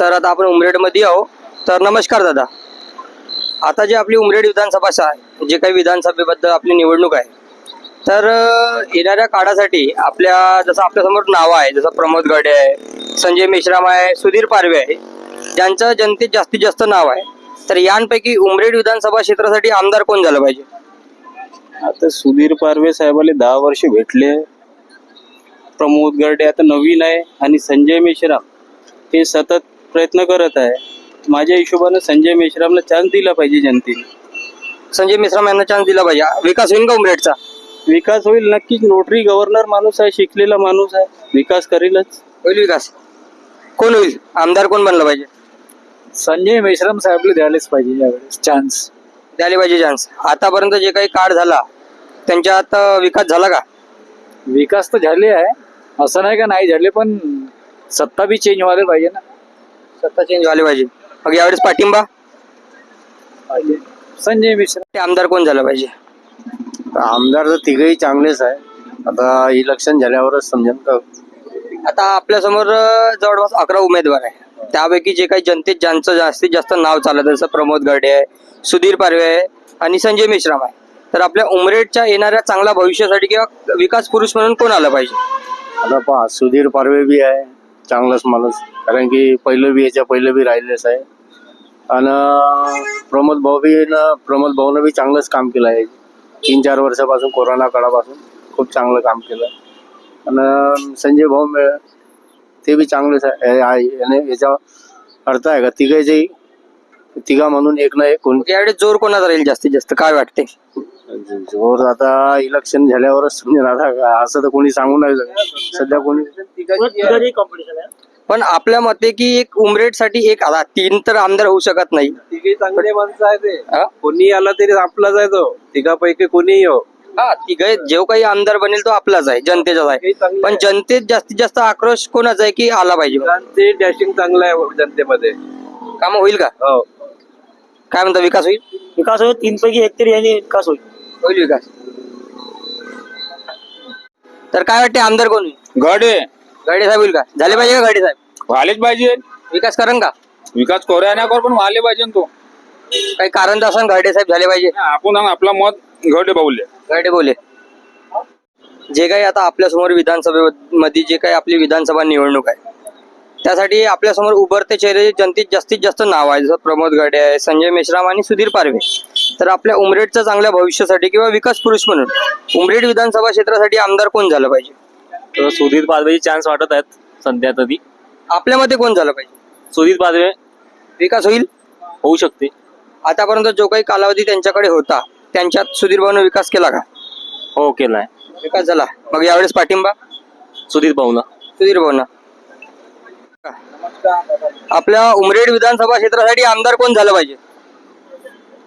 तर आता आपण उमरेडमध्ये आहो तर नमस्कार दादा. आता जे आपली उमरेड विधानसभा आहे जे काही विधानसभेबद्दल आपली निवडणूक आहे तर येणाऱ्या काळासाठी आपल्या जसं आपल्यासमोर नावं आहे जसं प्रमोद गडे आहे संजय मेश्राम आहे सुधीर पारवे आहे ज्यांचं जनतेत जास्तीत जास्त नाव आहे तर यांपैकी उमरेड विधानसभा क्षेत्रासाठी आमदार कोण झालं पाहिजे? आता सुधीर पारवे साहेबाला दहा वर्ष भेटले. प्रमोद गडे आता नवीन आहे आणि संजय मेश्राम हे सतत प्रयत्न करत आहे. माझ्या हिशोबानं संजय मेश्रामला चान्स दिला पाहिजे जनतेने. संजय मेश्राम यांना चान्स दिला पाहिजे. विकास होईल का उमरेडचा? विकास होईल नक्कीच. नोटरी गव्हर्नर माणूस आहे शिकलेला माणूस आहे. विकास करेलच. होईल विकास. कोण होईल? आमदार कोण बनलं पाहिजे? संजय मेश्राम साहेबला द्यायलाच पाहिजे यावेळेस चान्स द्यायला पाहिजे चान्स आतापर्यंत जे काही काळ झाला त्यांच्यात अं, विकास झाला का? विकास तर झाले आहे. असं नाही का नाही झाले पण सत्ता बी चेंज व्हायला पाहिजे ना. सत्ता चेंज झाली पाहिजे. मग यावेळेस पाठिंबा? संजय मिश्रा. ते आमदार कोण झालं पाहिजे? आमदार तर तिघही चांगलेच आहे. आता इलेक्शन झाल्यावरच समजेल का? आता आपल्यासमोर अं, जवळपास अकरा उमेदवार आहे. त्यापैकी जे काही जनतेत ज्यांचं जास्तीत जास्त नाव चालत जसं प्रमोद गडे आहे सुधीर पारवे आहे आणि संजय मेश्राम आहे. तर आपल्या उमरेडच्या येणाऱ्या चांगल्या भविष्यासाठी किंवा विकास पुरुष म्हणून कोण आलं पाहिजे? आता पहा सुधीर पारवे बी आहे चांगलाच माणूस. कारण की पहिलं बी याच्या पहिलं बी राहिलेच आहे. आणि प्रमोद भाऊ बी न प्रमोद भाऊनं बी चांगलंच काम केलं आहे. तीन चार वर्षापासून कोरोना काळापासून खूप चांगलं काम केलं. आणि संजय भाऊ मे- ते बी चांगलेच आहे याचा अर्थ आहे का तिघांचे तिघा म्हणून एक ना एक कोण मग यावेळेस जोर कोणाचा राहील जास्तीत जास्त? काय वाटते जोर आता इलेक्शन झाल्यावरच समजेल. आता का- असं तर कोणी सांगू नाही सध्या कोणी पण आपल्या मते की एक उमरेडसाठी एक आता तीन तर आमदार होऊ शकत नाही. तिघे चांगले माणसं आहे ते हा? कोणी आला तरी आपलाच आहे तो. तिघापैकी कोणीही हो. हा तिघ जो काही आमदार बनेल तो आपलाच आहे जनतेचाच आहे. पण जनतेत जास्तीत जास्त आक्रोश कोणाचा आहे की आला पाहिजे? ते डॅशिंग चांगलं आहे जनतेमध्ये. काम होईल का? हो. काय म्हणता विकास होईल? विकास होईल तीन पैकी एक तरी यांनी विकास होईल. होईल विकास. तर काय वाटते आमदार कोण होईल? गडे. गाडे साहेब होईल का? झाले पाहिजे का गाडे साहेब? व्हायलाच पाहिजे. विकास करण का? विकास करूया ना कर पण व्हायला पाहिजे ना तो. काही कारण तर असं गाडे साहेब झाले पाहिजे. आपण आपला मत गडे बाहुले गाडे बोले. जे काही आता आपल्यासमोर विधानसभेमध्ये जे काही आपली विधानसभा निवडणूक आहे त्यासाठी आपल्यासमोर उभरते चेहरे जनतेत जास्तीत जास्त नाव आहे. जसं प्रमोद गडे आहे संजय मेश्राम आणि सुधीर पारवे. तर आपल्या उमरेडच्या चांगल्या भविष्यासाठी किंवा विकास पुरुष म्हणून उमरेड विधानसभा क्षेत्रासाठी आमदार कोण झालं पाहिजे? तर सुधीर पादवेची चान्स वाटत आहेत सध्या तरी. आपल्यामध्ये कोण झालं पाहिजे? सुधीर पादवे विकास होईल? होऊ शकते. आतापर्यंत जो काही कालावधी त्यांच्याकडे होता त्यांच्यात सुधीर भाऊनं विकास केला का? हो केलाय विकास झाला. मग यावेळेस पाठिंबा? सुधीर भाऊना. सुधीर भाऊना. आपल्या उमरेड विधानसभा क्षेत्रासाठी आमदार कोण झालं पाहिजे?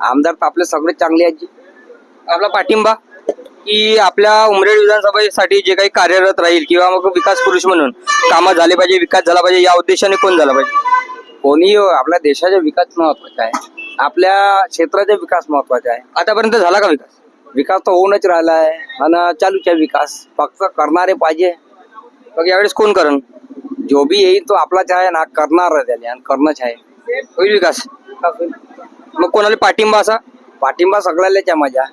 आमदार तर आपले सगळे चांगले आहेत आपला पाठिंबा? की आपल्या उमरेड विधानसभेसाठी जे काही कार्यरत राहील किंवा मग विकास पुरुष म्हणून कामं झाले पाहिजे विकास झाला पाहिजे या उद्देशाने कोण झाला पाहिजे? कोणी आपल्या देशाचा विकास महत्त्वाचा आहे. आपल्या क्षेत्राचा विकास महत्त्वाचा आहे. आतापर्यंत झाला का विकास? विकास तर होऊनच राहिला आहे आणि चालूच आहे विकास. फक्त करणारे पाहिजे. मग यावेळेस कोण करण? जो बी येईल तो आपलाच आहे ना करणार आहे त्याने आणि करणंच आहे. होईल विकास. मग कोणाला पाठिंबा असा? पाठिंबा सगळ्यालाच आहे माझ्या.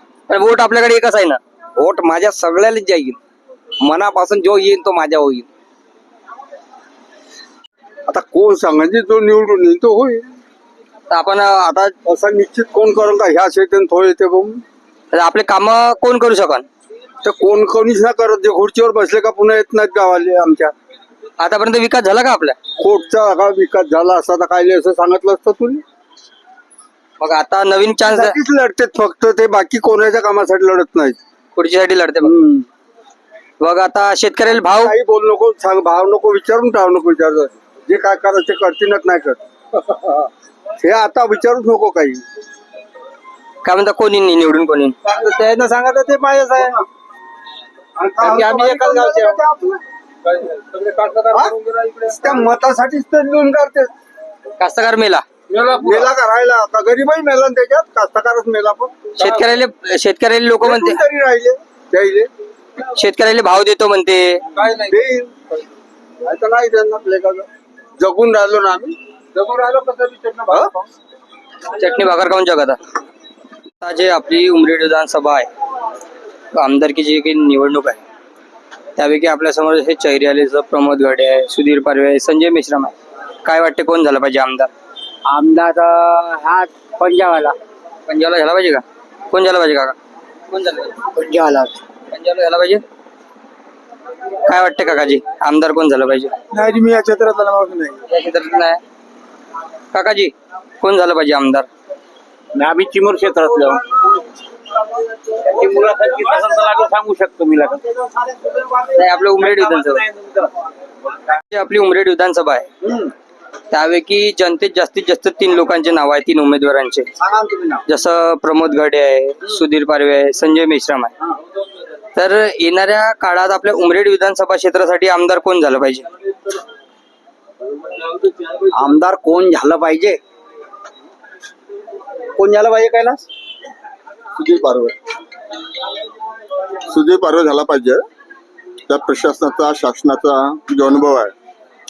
वोट आपल्याकडे एकच आहे ना? वोट माझ्या सगळ्यालाच जाईल. मनापासून जो येईल तो माझ्या होईल आता कोण सांगायचे? जो निवडून येईल तो होईल. तर आपण अं, आता असा निश्चित कोण करून का ह्या शेतीन तो येते बघून तर आपले काम कोण करू शकन तर कोण कोणीच ना करत. जे खुर्चीवर बसले का पुन्हा येत नाहीत गावाले आमच्या. आतापर्यंत विकास झाला का आपल्या कोर्टचा का विकास झाला असता तर काय असं सांगितलं असतं तुला मग आता नवीन चान्स लढतेत फक्त ते बाकी कोणाच्या कामासाठी लढत नाहीत. खुर्चीसाठी लढते बघ. हम्म. आता शेतकऱ्याला भाव काही बोल नको सांग भाव नको विचारून टाव नको विचार जे काय करायचं ते करतीनच नाही करत. हे आता विचारूच नको काही. काय म्हणता कोणी नाही निवडून कोणी त्यानं सांगा ते माझ्याच आहे. की आम्ही एकाच गावचे. त्या मतासाठीच तर निवडून करते कास्तकार मेला. मेला का राहिला? का गरीबही मेला ना त्याच्यात? कास्तकारच मेला पण? शेतकऱ्याला शेतकऱ्याला लोक म्हणते. तरी राहिले. त्याहिले शेतकऱ्याला भाव देतो म्हणते. नाही. नाही त्यांना. जगून राहिलो ना आम्ही. चटणी भाकर खाऊन जगत आता जे आपली उमरेड विधानसभा आहे. आमदारकीची काही निवडणूक आहे. त्यापैकी आपल्यासमोर हे चैरी आले जसं प्रमोद गडे आहे सुधीर पारवे आहे संजय मेश्राम आहे. काय वाटते कोण झालं पाहिजे आमदार? आमदार हा पंजाबवाला पंजाबला झाला पाहिजे का? कोण झालं पाहिजे काका? कोण झालं पाहिजे? पंजाबवाला पंजाबला झाला पाहिजे? काय वाटते काकाजी? आमदार कोण झालं पाहिजे? नाही मी या क्षेत्रातला माणूस नाही. या क्षेत्रात नाही? काकाजी कोण झालं पाहिजे आमदार? आम्ही चिमूर क्षेत्रातलं. मुलाखत सांगू शकतो मी नाही आपलं उमरेड विधानसभा. जी आपली उमरेड विधानसभा आहे. त्यापैकी जनतेत जास्तीत जास्त तीन लोकांचे नाव आहे तीन उमेदवारांचे. जसं प्रमोद गडे आहे सुधीर पारवे आहे संजय मेश्राम आहे. तर येणाऱ्या काळात आपल्या उमरेड विधानसभा क्षेत्रासाठी आमदार कोण झालं पाहिजे? आमदार कोण झालं पाहिजे? कोण झालं पाहिजे कैलास? सुधीर पारवे. सुधीर पारवे झाला पाहिजे. त्या प्रशासनाचा शासनाचा जो अनुभव आहे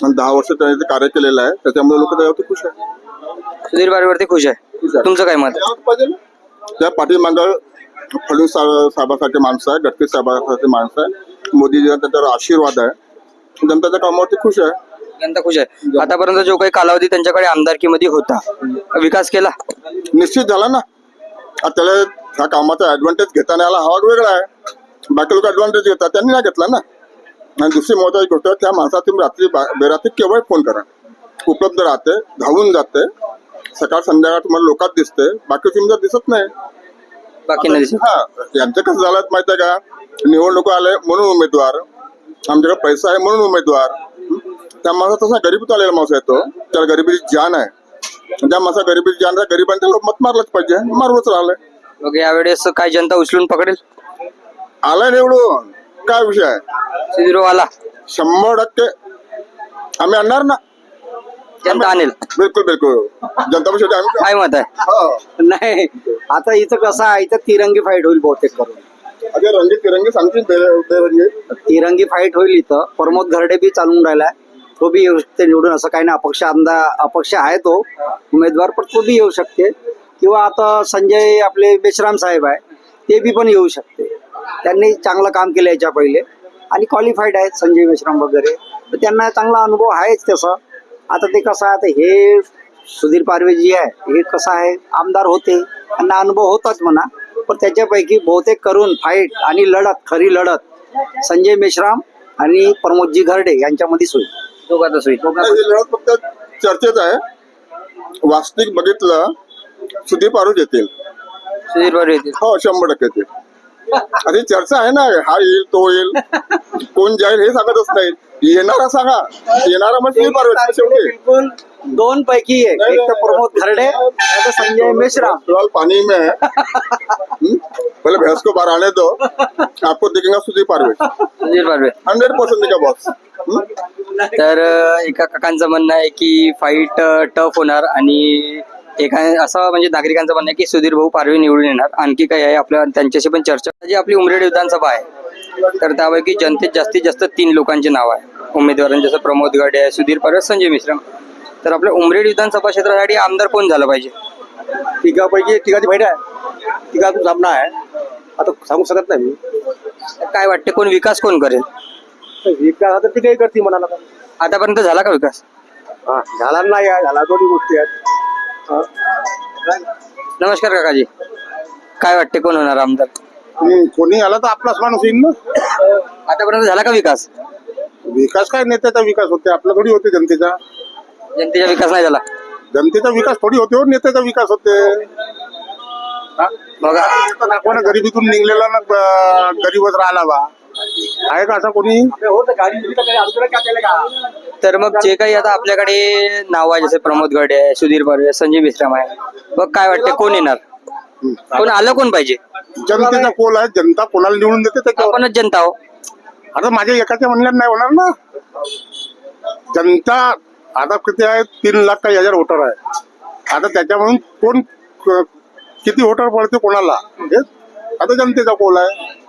आणि दहा वर्ष त्याने कार्य केलेलं आहे. त्याच्यामुळे लोक त्याच्यावरती खुश आहे सुधीर पारवेवरती खुश आहे. तुमचं काय मत. त्या पाठीमागं फडणवीस सा- साहेबासारखे माणसं आहे गडकरी साहेबासारखे माणसं आहे मोदीजींचा त्यांच्यावर आशीर्वाद आहे. जनताच्या कामावरती खुश आहे. जनता खुश आहे. आतापर्यंत जो काही कालावधी त्यांच्याकडे आमदारकीमध्ये होता विकास केला? निश्चित झाला ना. आता त्याला ह्या कामाचा ऍडव्हान्टेज घेताना आला हा वेगळा आहे. बाकी लोक ऍडव्हान्टेज घेतात. त्यांनी नाही घेतला ना. आणि दुसरी महत्वाची गोष्ट त्या माणसाला तुम्ही रात्री बेरात्री केव्हा फोन करा. उपलब्ध राहते धावून जाते. सकाळ संध्याकाळ तुम्हाला लोकात दिसते. बाकी तुम्ही दिसत नाही. बाकी. हा यांचं कसं झालं माहितीये का? निवडणूक आले म्हणून उमेदवार. आमच्याकडे पैसा आहे म्हणून उमेदवार? त्या माणसा तसा गरीबीत आलेला माणूस आहे तो. त्याला गरिबीची जाण आहे. त्या माणसा गरिबीची जाण गरिबांनी त्याला मत मारलंच पाहिजे. मारूनच राहिलंय. मग यावेळेस काय जनता उचलून पकडेल? आलाय निवडून. काय विषय आहे? सुधीर आला शंभर टक्के. आम्ही आणणार ना? जनता आणेल. बिलकुल बिलकुल. जनता पक्षाचे आम्ही? काय मत आहे? हो. नाही. आता इथं कसं आहे इथं तिरंगी फाईट होईल बहुतेक करून. अगे रंगीत तिरंगी सांगतील तिरंगी फाईट होईल इथं. प्रमोद घरडे बी चालून राहिलाय तो बी येऊ शकते निवडून असं काही नाही. अपक्ष आमदार अपक्ष आहे तो उमेदवार पण तो बी येऊ शकते. किंवा आता संजय आपले बेशराम साहेब आहे ते बी पण येऊ शकते. त्यांनी चांगलं काम केलं याच्या पहिले. आणि क्वालिफाईड आहेत संजय बेशराम वगैरे. तर त्यांना चांगला अनुभव आहेच तसं. आता ते कसं आहे आता हे सुधीर पारवे जी आहे हे कसं आहे आमदार होते त्यांना अनुभव होताच म्हणा. पण त्याच्यापैकी बहुतेक करून फाईट आणि लढत खरी लढत संजय मेश्राम आणि प्रमोदजी घरडे यांच्यामध्येच होईल दोघातच होईल नाही, ही लढत फक्त चर्चेत आहे. वास्तविक बघितलं सुधीर पारूच येतील. सुधीर पारवे येतील. हो शंभर टक्के येतील. आणि चर्चा आहे ना हा येईल तो येईल. कोण जाईल हे सांगतच नाही येणारा सांगा. येणारा म्हणजे शेवटी. बिलकुल दोन पैकी एक. एक तर प्रमोद नाही तर संजय मेश्राम फिलहाल पानी में है? हम्म? पहले भैंस को बाहर आने दो. आपको दिखेगा सुधीर पारवे. सुधीर पारवे. हंड्रेड परसेंट का बॉस तर अं, एका काकांचं म्हणणं आहे की फाईट टफ होणार आणि एका असं म्हणजे नागरिकांचं म्हणणं आहे की सुधीर भाऊ पारवे निवडून येणार. आणखी काही आहे आपल्या त्यांच्याशी पण चर्चा. जी आपली उमरेड विधानसभा आहे तर त्यापैकी जनतेत जास्तीत जास्त तीन लोकांचे नाव आहे. उमेदवारांचे जसं प्रमोद गडे आहे सुधीर पारवे संजय मिश्रा. तर आपल्या उमरेड विधानसभा क्षेत्रासाठी आमदार कोण झालं पाहिजे? तिघापैकी तिघाची फाईट आहे. तिघातून सामना आहे. आता सांगू शकत नाही मी. काय वाटते कोण विकास कोण करेल? विकास आता तिघाही करते म्हणाला. आतापर्यंत झाला का विकास? हा झाला नाही आहे झाला दोन्ही गोष्टी आहेत. नमस्कार काकाजी. काय वाटते कोण होणार आमदार? हम्म, कोणी आला तर आपलाच माणूस येईल ना? आतापर्यंत झाला का विकास? विकास काय नेत्याचा विकास होते आपला थोडी होते जनतेचा. जनतेचा विकास नाही झाला. जनतेचा विकास थोडी होते हो नेत्याचा विकास होते. हा? बघा. आता कोणा गरिबीतून निघलेला ना ब- गरीबच राहिला बा. आहे का असा कोणी? तर मग जे काही आता आपल्याकडे नाव आहे जसे प्रमोद गडे आहे सुधीर बर्वे संजय मिश्राम आहे. मग काय वाटते कोण येणार? कोण आलं कोण पाहिजे? जनतेचा कोल आहे जनता कोणाला निवडून देते त्याच्यावर? आपणच जनता हो आता माझ्या एकाच्या म्हणण्यात नाही होणार ना. जनता आता किती आहे तीन लाख काही हजार वोटर आहे. आता त्याच्यामधून कोण क- किती वोटर पडते कोणाला? हे? आता जनतेचा कोल आहे.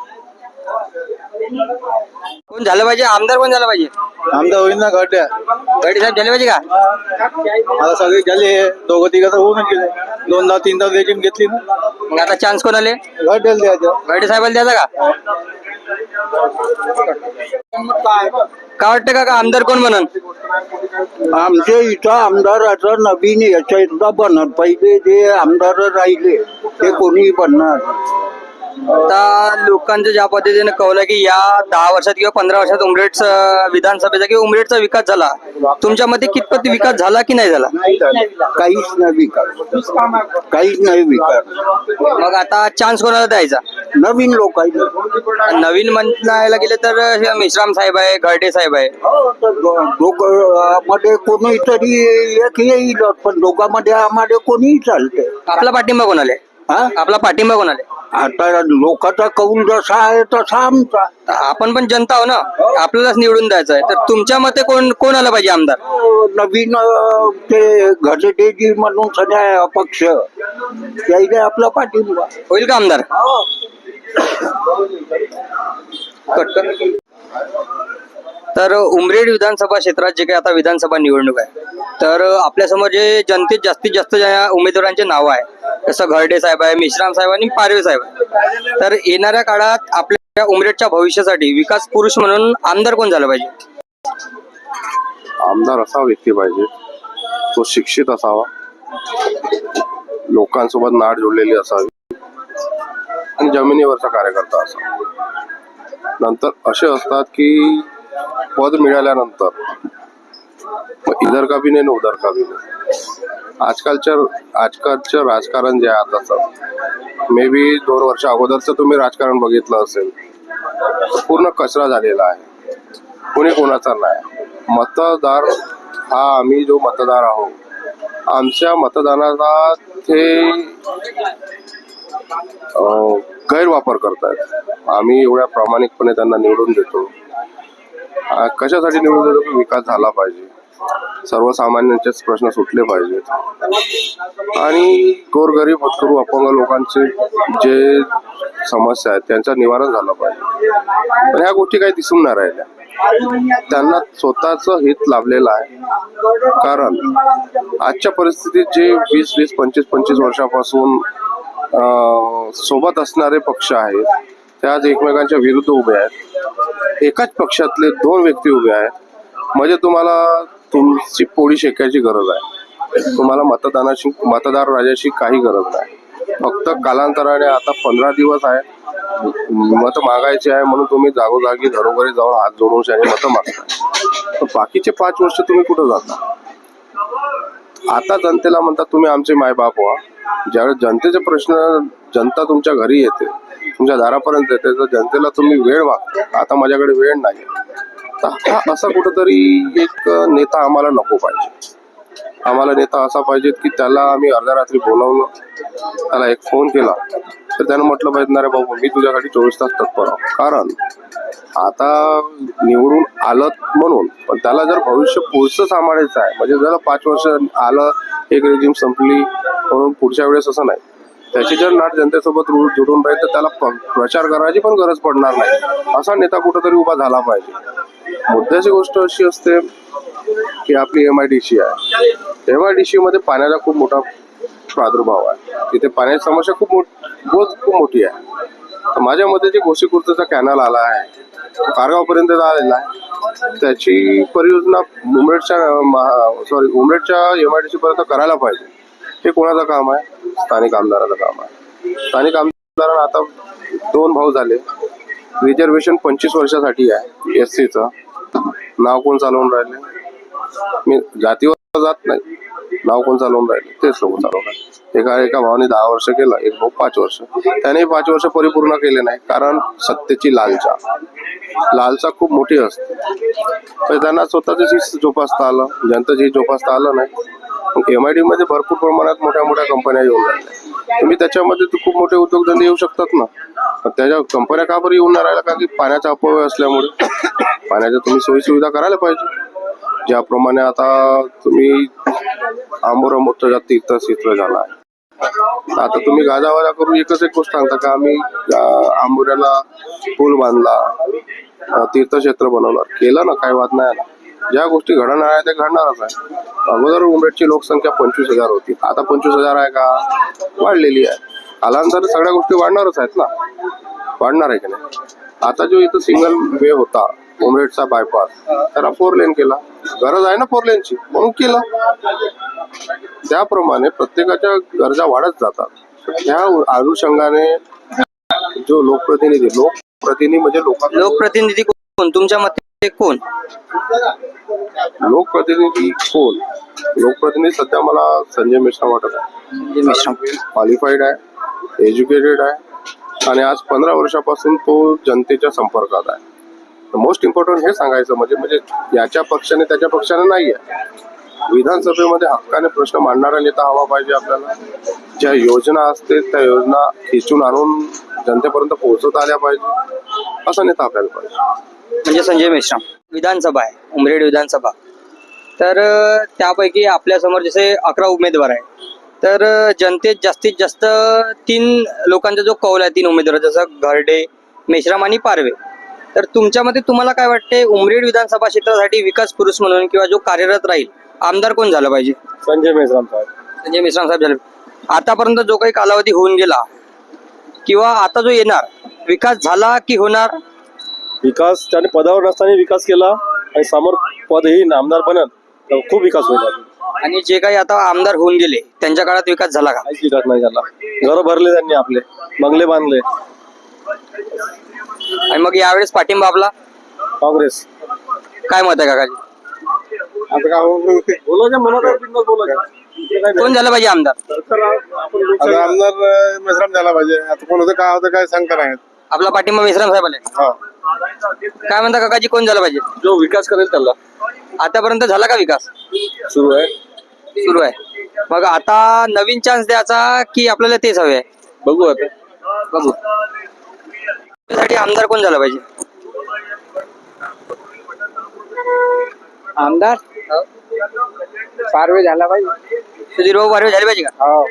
कोण झालं पाहिजे? आमदार कोण झालं पाहिजे? आमदार होईल ना घड्या गडे साहेब झाले पाहिजे का? आता सगळे झाले. दोघं तिघं तर होऊन गेले. दोनदा तीनदा वेजिंग घेतली ना. मग आता चान्स कोणाले? घड्याला द्यायचं. गडे साहेबाला द्यायचा का? काय वाटतं का आमदार कोण म्हणन आमच्या इथं आमदाराचा नवीन याच्या इथं बनत पहिले जे आमदार राहिले ते कोणी बनणार. आता लोकांचं ज्या पद्धतीने कळलं की या दहा वर्षात किंवा पंधरा वर्षात उमरेड विधानसभेचा किंवा उमरेडचा विकास झाला तुमच्या मते कितपत विकास झाला की नाही झाला? काहीच नाही विकास. काहीच नाही विकास. मग आता चान्स कोणाला द्यायचा? नवीन लोकांना नवीन म्हणायला गेले तर हे मेश्राम साहेब आहे घरटे साहेब आहे. मध्ये कोणी तरी एक येईल पण दोघांमध्ये आम्हाला कोणीही चालते आपला पाठिंबा कोणाला? हा? आपला पाठिंबा कोणाला? आता लोकांचा कौल जसा आहे तसा आमचा. आपण पण जनता आहो ना? आपल्यालाच निवडून द्यायचं आहे. तर तुमच्या मते कोण कोण आलं पाहिजे आमदार? नवीन अं, ते घरटेजी म्हणून सगळ्या अपक्ष. त्याईले आपला पाठिंबा. होईल का आमदार? कट कर. तर उमरेड विधानसभा क्षेत्रात जे काही आता विधानसभा निवडणूक आहे तर आपल्यासमोर जे जनतेत जास्तीत जास्त ज्या उमेदवारांचे नाव आहे जसं घरडे साहेब आहे मिश्राम साहेब आणि पारवे साहेब आहे तर येणाऱ्या काळात आपल्या उमरेडच्या भविष्यासाठी विकास पुरुष म्हणून आमदार कोण झाला पाहिजे? आमदार असा व्यक्ती पाहिजे तो शिक्षित असावा. लोकांसोबत नाड जोडलेली असावी. आणि जमिनीवरचा कार्यकर्ता असावा. नंतर असे असतात की पद मिळाल्यानंतर इधर का भी नाही उधर का भी नाही. आजकालच्या आजकालचं राजकारण जे आहे आताचं मे बी दोन वर्ष अगोदरचं तुम्ही राजकारण बघितलं असेल पूर्ण कचरा झालेला आहे. कोणी कोणाचा नाही. मतदार हा आम्ही जो मतदार आहोत आमच्या मतदानाचा ते गैरवापर करतायत. आम्ही एवढ्या प्रामाणिकपणे त्यांना निवडून देतो. कशासाठी निवडून येतो? की विकास झाला पाहिजे. सर्वसामान्यांचेच प्रश्न सुटले पाहिजेत. आणि गोरगरीब करू अपंग लोकांचे जे समस्या आहेत त्यांचं निवारण झालं पाहिजे. पण ह्या गोष्टी काही दिसून नाही राहिल्या. त्यांना स्वतःच हित लाभलेलं आहे. कारण आजच्या परिस्थितीत जे वीस वीस पंचवीस पंचवीस वर्षापासून सोबत असणारे पक्ष आहेत ते आज एकमेकांच्या विरुद्ध उभे आहेत. एकाच पक्षातले दोन व्यक्ती उभे आहेत. म्हणजे तुम्हाला तुमची पोळी शेकायची गरज आहे. तुम्हाला मतदानाशी मतदार राजाशी काही गरज नाही. फक्त कालांतराने आता पंधरा दिवस आहे मत मागायचे आहे म्हणून तुम्ही जागोजागी घरोघरी जाऊन हात जोडून आणि मतं मागताय. तर बाकीचे पाच वर्ष तुम्ही कुठं जाता? आता जनतेला म्हणतात तुम्ही आमचे मायबाप व्हा. ज्यावेळेस जनतेचे प्रश्न जनता तुमच्या घरी येते तुमच्या दारापर्यंत येते तर जनतेला तुम्ही वेळ मागता आता माझ्याकडे वेळ नाही. तर हा असा कुठंतरी एक नेता आम्हाला नको पाहिजे. आम्हाला नेता असा पाहिजे की त्याला आम्ही अर्ध्या रात्री बोलावलं त्याला एक फोन केला तर त्यानं म्हटलं पाहिजे ना रे बाबू मी तुझ्यासाठी चोवीस तास तत्पर आहो. कारण आता निवडून आलं म्हणून पण त्याला जर भविष्य पुढचं सांभाळायचं आहे म्हणजे जर पाच वर्ष आलं एक रेजिम संपली म्हणून पुढच्या वेळेस असं नाही. त्याची जर नाट जनतेसोबत रु- राहील तर त्याला प- प्रचार करायची पण गरज पडणार नाही. असा नेता कुठंतरी उभा झाला पाहिजे. मुद्द्याची गोष्ट अशी असते की आपली एम आय डी सी आहे. एम आय डी सी मध्ये पाण्याचा खूप मोठा प्रादुर्भाव आहे. तिथे पाण्याची समस्या खूप मोठ खूप मोठी आहे. तर माझ्या मते जे गोसीखुर्दचा कॅनल आला आहे कारगावपर्यंत आलेला आहे त्याची परियोजना उमरेडच्या सॉरी उमरेडच्या एम आय डी सी पर्यंत करायला पाहिजे. हे कोणाचं काम आहे? स्थानिक आमदाराचं काम आहे. स्थानिक आमदारांना आता दोन भाऊ झाले. रिझर्वेशन पंचवीस वर्षासाठी आहे एस सीचं. नाव कोण चालवून राहिले? मी जातीवर जात नाही. नाव कोण चालवून राहिले? तेच लोक चालवतात एका एका भावाने दहा वर्ष केलं एक भाऊ पाच वर्ष. त्याने पाच वर्ष परिपूर्ण केले नाही कारण सत्तेची लालचा. लालसा खूप मोठी असते. तर त्यांना स्वतःच जोपासता आलं. जनतेची जोपासता आलं नाही. एम आय डी मध्ये भरपूर प्रमाणात मोठ्या मोठ्या कंपन्या येऊन राहिल्या. तुम्ही त्याच्यामध्ये तर खूप मोठे उद्योगधंदे येऊ शकतात ना. त्याच्या कंपन्या का बरं येऊन नाही राहिल्या? का की पाण्याचा अपव्यय असल्यामुळे. पाण्याच्या तुम्ही सोयी सुविधा करायला पाहिजे. ज्याप्रमाणे आता तुम्ही आंबोर मोठं तीर्थक्षेत्र झाला आहे. आता तुम्ही गाजावाजा करून एकच एक गोष्ट सांगता का? आम्ही आंबोऱ्याला पूल बांधला तीर्थक्षेत्र बनवलं. केलं ना? काही वाद नाही आला. ज्या गोष्टी घडणार आहे त्या घडणारच आहे. अगोदर उमरेडची लोकसंख्या पंचवीस हजार होती. आता पंचवीस हजार आहे का? वाढलेली आहे. कालांतर सगळ्या गोष्टी वाढणारच आहेत ना. वाढणार आहे की नाही? आता जो इथं सिंगल वे होता उमरेडचा बायपास त्याला फोर लेन केला. गरज आहे ना फोर लेनची म्हणून केला. त्याप्रमाणे प्रत्येकाच्या गरजा वाढत जातात. त्या अनुषंगाने जो लोकप्रतिनिधी लोकप्रतिनिधी म्हणजे लोक लोकप्रतिनिधी कोण? तुमच्या मते कोण? लोकप्रतिनिधी कोण? लोकप्रतिनिधी सध्या मला संजय मिश्रा वाटत आहे. क्वालिफाईड आहे एज्युकेटेड आहे आणि आज पंधरा वर्षापासून तो जनतेच्या संपर्कात आहे. मोस्ट इम्पॉर्टंट हे सांगायचं म्हणजे म्हणजे याच्या पक्षाने त्याच्या पक्षाने नाही आहे. विधानसभेमध्ये हक्काने प्रश्न मांडणारा नेता हवा पाहिजे आपल्याला. ज्या योजना असते त्या योजना खेचून आणून जनतेपर्यंत पोहोचवता आल्या पाहिजे. असा नेता आपल्याला पाहिजे. म्हणजे संजय मेश्राम विधानसभा आहे उमरेड विधानसभा. तर त्यापैकी आपल्यासमोर जसे अकरा उमेदवार आहे तर जनतेत जास्तीत जास्त तीन लोकांचा जो कौल आहे तीन उमेदवार जसं घरडे मेश्राम आणि पारवे. तर तुमच्या मते तुम्हाला काय वाटते उमरेड विधानसभा क्षेत्रासाठी विकास पुरुष म्हणून किंवा जो कार्यरत राहील आमदार कोण झालं पाहिजे? संजय मेश्राम साहेब. संजय मिश्राम साहेब झाले. आतापर्यंत जो काही कालावधी होऊन गेला किंवा आता जो येणार विकास झाला की होणार विकास त्याने पदावर नसताना विकास केला आणि समोर पद येईन आमदार बनत तर खूप विकास होईल. आणि जे काही आता आमदार होऊन गेले त्यांच्या काळात विकास झाला का? विकास नाही झाला. घर भरले त्यांनी आपले बंगले बांधले. आणि मग यावेळेस पाठिंबा आपला? काँग्रेस. काय मत आहे काकाजी? आता काय बोलायच्या मनात बोलायचं कोण झालं पाहिजे आमदार? आता आमदार मिश्राम झाला पाहिजे. आता कोण होतं काय होतं काय सांगता नाही आपला पाठिंबा विश्राम साहेबाला आहे. काय म्हणता काकाजी कोण झालं पाहिजे? जो विकास करेल त्याला. आतापर्यंत झाला का विकास? सुरू आहे. सुरू आहे. मग आता नवीन चान्स द्यायचा की आपल्याला तेच हवे आहे? बघू आता. बघू. त्यासाठी आमदार कोण झाला पाहिजे? आमदार? पारवे झाला पाहिजे. सुधीर भाऊ पारवे झाले पाहिजे का? हो.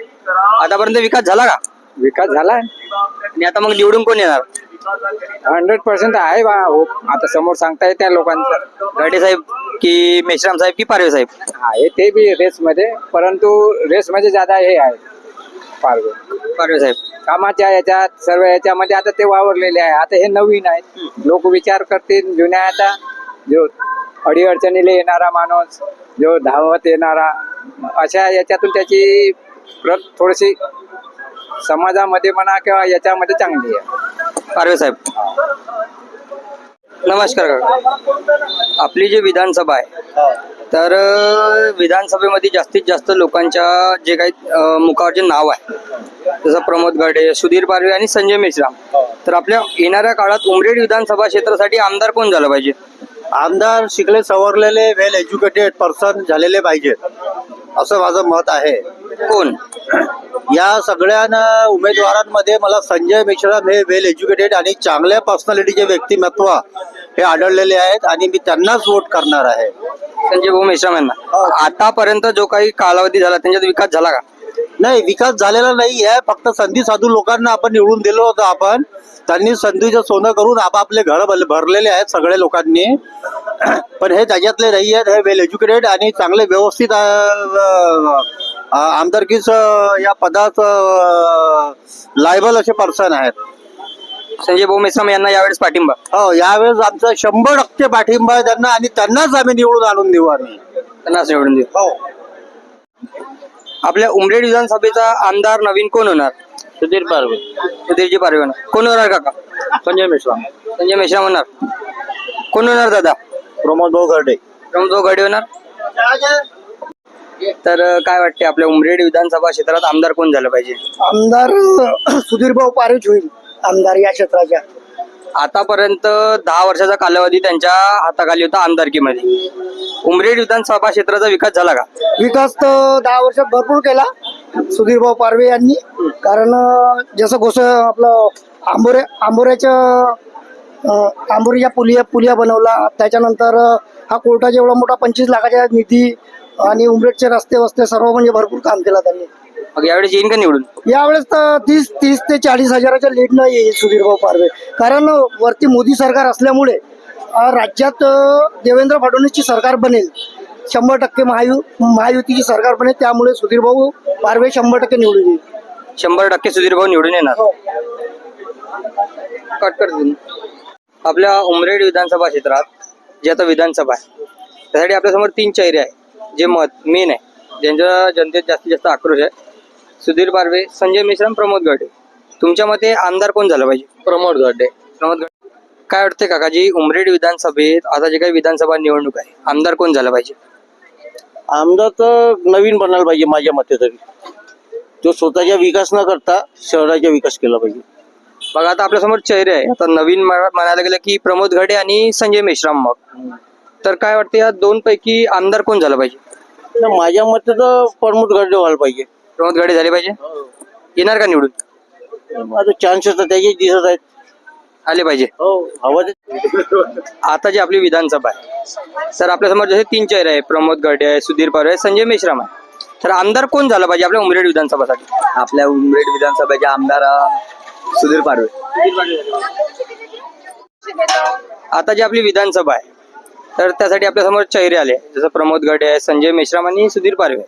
आतापर्यंत विकास झाला का? विकास झाला. आणि आता मग निवडून कोण येणार? हंड्रेड पर्सेंट आहे बा. हो आता समोर सांगता येत नाही लोकांचं. गाडे साहेब की मेश्राम साहेब की पारवे साहेब? आहे ते बी रेस मध्ये परंतु रेस मध्ये ज्यादा हे आहे पारवे. पारवे साहेब. कामाच्या याच्यात सर्व याच्यामध्ये आता ते वावरलेले आहे. आता हे नवीन आहेत. लोक विचार करतील जुन्या आता जो अडीअडचणीला येणारा माणूस जो धावत येणारा अशा याच्यातून त्याची प्रत थोडीशी समाजामध्ये म्हणा किंवा याच्यामध्ये चांगली आहे. पारवे साहेब. नमस्कार काका. आपली जी विधानसभा आहे तर अं, विधानसभेमध्ये जास्तीत जास्त लोकांच्या जे काही अं, मुखावर जे नाव आहे जसं प्रमोद गडे सुधीर पारवे आणि संजय मेश्राम तर आपल्या येणाऱ्या काळात उमरेड विधानसभा क्षेत्रासाठी आमदार कोण झालं पाहिजे? आमदार शिकले सवरलेले वेल एज्युकेटेड पर्सन झालेले पाहिजेत असं माझं मत आहे. कोण? या सगळ्या उमेदवारांमध्ये मला संजय मेश्राम हे वेल एज्युकेटेड आणि चांगल्या पर्सनॅलिटीचे व्यक्तिमत्व हे आढळलेले आहेत आणि मी त्यांनाच वोट करणार आहे. संजय भाऊ मेश्राम यांना आतापर्यंत जो काही कालावधी झाला त्यांच्यात विकास झाला का? नाही विकास झालेला नाही आहे फक्त संधी साधू लोकांना आपण निवडून दिलं होतं आपण. त्यांनी संधीचं सोनं करून आपापले घर भरले- भरलेले आहेत सगळ्या लोकांनी. पण हे त्याच्यातले नाही आहेत हे वेल एज्युकेटेड आणि चांगले व्यवस्थित आमदारकीच या पदात लायबल असे पर्सन आहेत. संजय भाऊ मेश्राम यांना यावेळेस पाठिंबा. हो यावेळेस आमचा शंभर टक्के पाठिंबा आहे त्यांना आणि त्यांनाच आम्ही निवडून आणून देऊ आम्ही. त्यांनाच निवडून देऊ. हो. आपल्या उमरेड विधानसभेचा आमदार नवीन कोण होणार? सुधीर पारवे. सुधीरजी पारवे होणार. कोण होणार काका? संजय मेश्राम. संजय मेश्राम होणार. कोण होणार दादा? प्रमोद भाऊ गर्डे प्रमोद गाडी होणार. तर अं, काय वाटते आपल्या उमरेड विधानसभा क्षेत्रात आमदार कोण झालं पाहिजे? आमदार सुधीर भाऊ पारेच होईल. आमदार या क्षेत्राच्या. आतापर्यंत दहा वर्षाचा कालावधी त्यांच्या हाताखाली होता आमदारकीमध्ये. उमरेड विधानसभा क्षेत्राचा विकास झाला का? विकास तर दहा वर्षात भरपूर केला सुधीरभाऊ पारवे यांनी. कारण जसं गोस आपलं आंबोरे आंबोऱ्याच्या आंबोरीच्या पुलिया पुलिया बनवला त्याच्यानंतर हा कोर्टाचा एवढा मोठा पंचवीस लाखाचा निधी आणि उमरेडचे रस्ते वस्ते सर्व म्हणजे भरपूर काम केलं त्यांनी. मग यावेळेस येईन का निवडून? यावेळेस तर तीस तीस ते चाळीस हजाराच्या लीडनं येईल सुधीर भाऊ पारवे. कारण वरती मोदी सरकार असल्यामुळे अ, राज्यात अ, देवेंद्र फडणवीसची सरकार बनेल. शंभर टक्के महायु महायुतीची सरकार बनेल. त्यामुळे सुधीर भाऊ पारवे शंभर टक्के निवडून येईल. शंभर टक्के सुधीर भाऊ निवडून येणार. कट कर तुम्ही. आपल्या उमरेड विधानसभा क्षेत्रात जे आता विधानसभा आहे त्यासाठी आपल्यासमोर तीन चेहरे आहे जे मत मेन आहे. ज्यांच्या जनतेत जास्तीत जास्त आक्रोश आहे. सुधीर पारवे संजय मिश्राम प्रमोद गडे. तुमच्या मते आमदार कोण झालं पाहिजे? प्रमोद गडे. प्रमोद गडे. काय वाटते काकाजी उमरेड विधानसभेत आता जे काही विधानसभा निवडणूक आहे आमदार कोण झालं पाहिजे? आमदार तर नवीन बनायला पाहिजे माझ्या मते तरी. तो स्वतःचा विकास न करता शहराचा विकास केला पाहिजे. बघा आता आपल्यासमोर चेहरे आहे आता नवीन म्हणा- म्हणायला गेलं की प्रमोद घडे आणि संजय मेश्राम मग. तर काय वाटतं या दोन पैकी आमदार कोण झालं पाहिजे? तर माझ्या मते तर प्रमोद गड्डे व्हायला पाहिजे. प्रमोद घडे झाले पाहिजे? येणार का निवडून? आता चान्सेस तर त्याचे दिसत आहेत. आले पाहिजे. हो हवा ते- आता जी आपली विधानसभा आहे तर आपल्यासमोर जसे तीन चेहरे आहे प्रमोद घडे आहे सुधीर पारवे संजय मेश्राम आहे. तर आमदार कोण झालं पाहिजे आपल्या उमरेड विधानसभासाठी? आपल्या उमरेड विधानसभेचे आमदार सुधीर पारवे. आता जी आपली विधानसभा आहे तर त्यासाठी आपल्यासमोर चेहरे आले जसं प्रमोद घडे आहे संजय मेश्राम आणि सुधीर पारवे.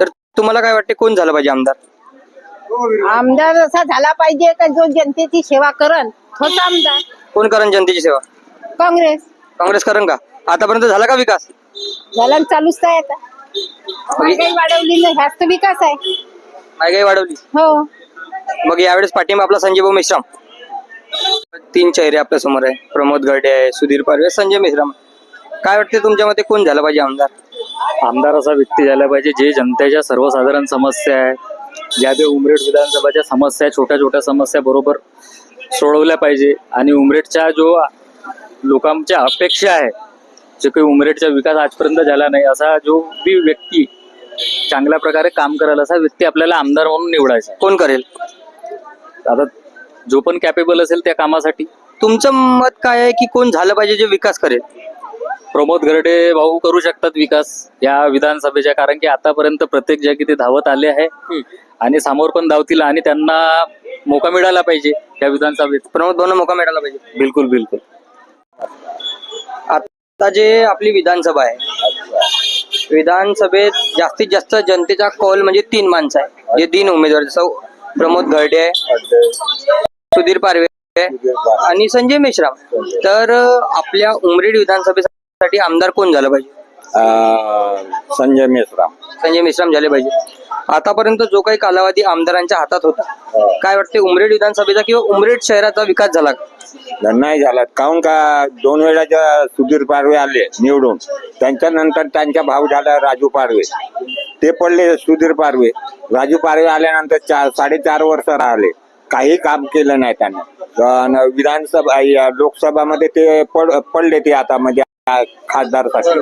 तर तुम्हाला काय वाटते कोण झालं पाहिजे आमदार? आमदार असा झाला पाहिजे का जो जनतेची सेवा करन तोच आमदार. कोण करण जनतेची सेवा? काँग्रेस. काँग्रेस करण का? आतापर्यंत झाला का विकास? झाला न चालूच आहे आता. महागाई वाढवली ना ह्याच तर विकास आहे. महागाई वाढवली. हो. मग यावेळेस पाठिंबा आपला संजय भाऊ मेश्राम. तीन चेहरे आपल्यासमोर आहे. प्रमोद गडे आहे सुधीर पारवे संजय मेश्राम. काय वाटते तुमच्या मते कोण झालं पाहिजे आमदार? आमदार असा व्यक्ती झाला पाहिजे जे जनतेच्या सर्वसाधारण समस्या आहे. ज्या बी उमरेड विधानसभाच्या समस्या छोट्या छोट्या समस्या बरोबर सोडवल्या पाहिजे. आणि उमरेडच्या जो लोकांच्या अपेक्षा आहे जे काही उमरेडचा विकास आजपर्यंत झाला नाही असा जो बी व्यक्ती चांगल्या प्रकारे काम करायला असा व्यक्ती आपल्याला आमदार म्हणून निवडायचा कोण करेल? आता जो पण कॅपेबल असेल त्या कामासाठी. तुमचं मत काय आहे की कोण झालं पाहिजे जे विकास करेल? प्रमोद गरडे भाऊ करू शकतात विकास या विधानसभेच्या कारण की आतापर्यंत प्रत्येक जागी ते धावत आले आहे आणि समोर पण धावतील आणि त्यांना मोका मिळाला पाहिजे या विधानसभेत. प्रमोद भाऊंना मोका मिळाला पाहिजे. बिलकुल बिलकुल. आता जे आपली विधानसभा आहे विधानसभेत जास्तीत जास्त जनतेचा कौल म्हणजे तीन माणसं आहे जे तीन उमेदवार जसं प्रमोद घरडे आहे सुधीर पारवे. आहे आणि संजय मेश्राम. तर आपल्या उमरेड विधानसभेसाठी आमदार कोण झालं पाहिजे? संजय मेश्राम. संजय मेश्राम झाले पाहिजे. आतापर्यंत जो काही कालावधी आमदारांच्या हातात होता काय वाटते उमरेड विधानसभेचा किंवा उमरेड शहराचा विकास झाला का? नाही झाला. काहून का दोन वेळा सुधीर पारवे आले निवडून? त्यांच्यानंतर त्यांचा भाव झाला राजू पारवे. ते पडले सुधीर पारवे. राजू पारवे आल्यानंतर चार साडेचार वर्ष राहिले. काही काम केलं नाही त्यांनी. अन विधानसभा या लोकसभामध्ये ते पड पडले ते आता म्हणजे खासदारसाठी.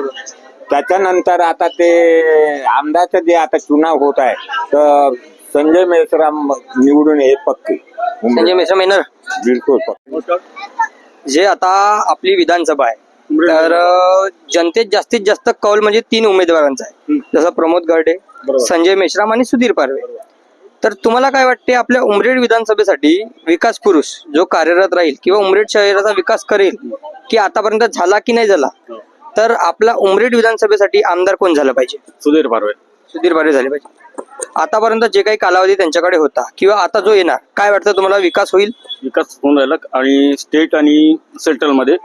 त्याच्यानंतर आता ते आमदारचं जे आता चुनाव होत आहे तर संजय मेश्राम निवडून ये पक्के. संजय मेश्राम येणार? बिलकुल पक्के. जे आता आपली विधानसभा आहे तर अं, जनतेत जास्तीत जास्त कौल म्हणजे तीन उमेदवारांचा आहे. जसं प्रमोद गरडे संजय मेश्राम आणि सुधीर पारवे. तर तुम्हाला काय वाटते आपल्या उमरेड विधानसभेसाठी विकास पुरुष जो कार्यरत राहील किंवा उमरेड शहराचा विकास करेल की आतापर्यंत झाला की नाही झाला? तर आपला उमरेड विधानसभेसाठी आमदार कोण झालं पाहिजे? सुधीर पारवे सुधीर पारवे झाले पाहिजे. आतापर्यंत जे काही कालावधी त्यांच्याकडे होता किंवा आता जो येणार काय वाटतं तुम्हाला विकास होईल? विकास होऊन राहिला आणि स्टेट आणि सेंट्रलमध्ये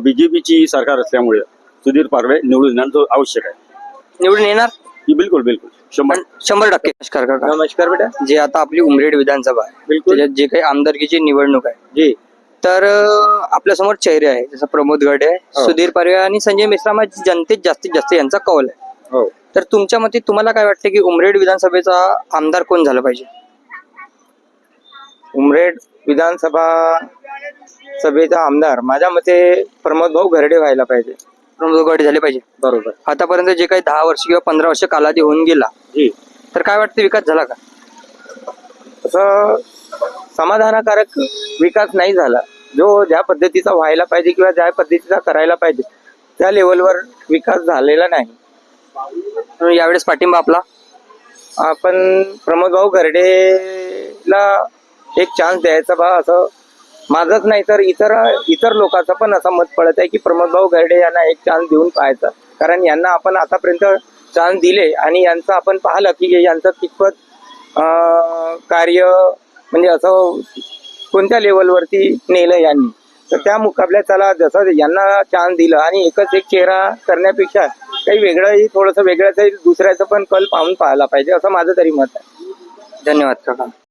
बीजेपीची सरकार असल्यामुळे सुधीर पारवे निवडून येणं जो आवश्यक आहे. निवडून येणार? ही बिलकुल बिलकुल. शंभर टक्के. नमस्कार काका. नमस्कार बेटा. जे आता आपली उमरेड विधानसभा आहे त्याच्यात जे काही आमदारकीची निवडणूक आहे. जी. तर आपल्यासमोर चेहरे आहे जसं प्रमोद गडे आहे सुधीर पारवे आणि संजय मेश्राम हा जनतेत जास्तीत जास्त यांचा कौल आहे. हो. तर तुमच्या मते तुम्हाला काय वाटते की उमरेड विधानसभेचा आमदार कोण झालं पाहिजे? उमरेड विधानसभा सभेचा आमदार माझ्या मते प्रमोद भाऊ घरडे व्हायला पाहिजे. प्रमोद गडे झाले पाहिजे. बरोबर. आतापर्यंत जे काही दहा वर्ष किंवा पंधरा वर्ष कालावधी होऊन गेला जी. तर काय वाटतं विकास झाला का? असं समाधानकारक विकास नाही झाला. जो ज्या पद्धतीचा व्हायला पाहिजे किंवा ज्या पद्धतीचा करायला पाहिजे त्या लेवलवर विकास झालेला नाही. यावेळेस पाठिंबा आपला? आपण प्रमोद भाऊ घरडेला एक चान्स द्यायचा बा असं माझंच नाही तर इतर इतर लोकांचं पण असं मत पडत आहे की प्रमोद भाऊ घरडे यांना एक चान्स देऊन पाहायचा. कारण यांना आपण आतापर्यंत चान्स दिले आणि यांचं आपण पाहिलं की यांचं कितपत कार्य म्हणजे असं कोणत्या लेवलवरती नेलं यांनी. तर त्या मुकाबल्यात त्याला जसं यांना चान्स दिलं आणि एकच एक चेहरा करण्यापेक्षा काही वेगळंही थोडंसं वेगळंच दुसऱ्याचं पण कल पाहून पाहायला पाहिजे असं माझं तरी मत आहे. धन्यवाद काका.